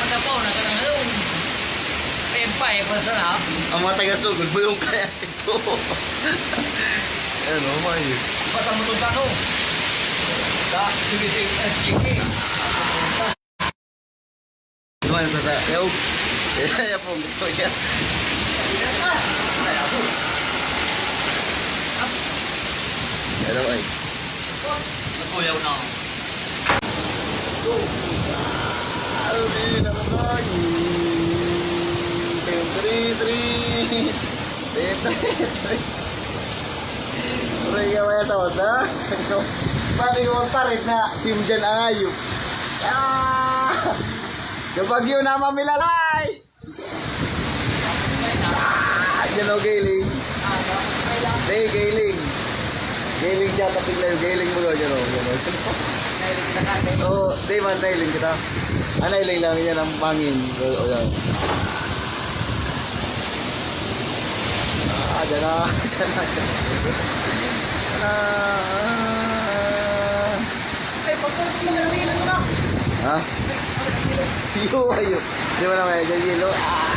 Pagkapaw na ka ng along. Kaya pa eh, masarap. Ang mga taga-sugod mo yung kaya si to. Ano, may. Ba't ang matunda ko? Da, sumisig SGK. Dumayan ito sa, yaw. Kaya po, ito yan. Kaya po. Hello, ay. Naguyaw na ako. Tayo. Three, three. Three, three. Three ka pati ko magparit na team dyan ang ayok. Ah! Kapag yun na mamilalay! Ah! Yan o, Gailing. Hindi. Gailing siya, tapig na yung Gailing mo doon. Yan o, yan o. Oo, di man, nailing kita. Ah, nailing lang yan ang pangin. O, yan. Ah, dyan na. Dyan na, dyan na. Ah. Ay, pagkakas mo na ko na. Ha? Yo, ayo. Di ba naman, dyan yelo? Ah.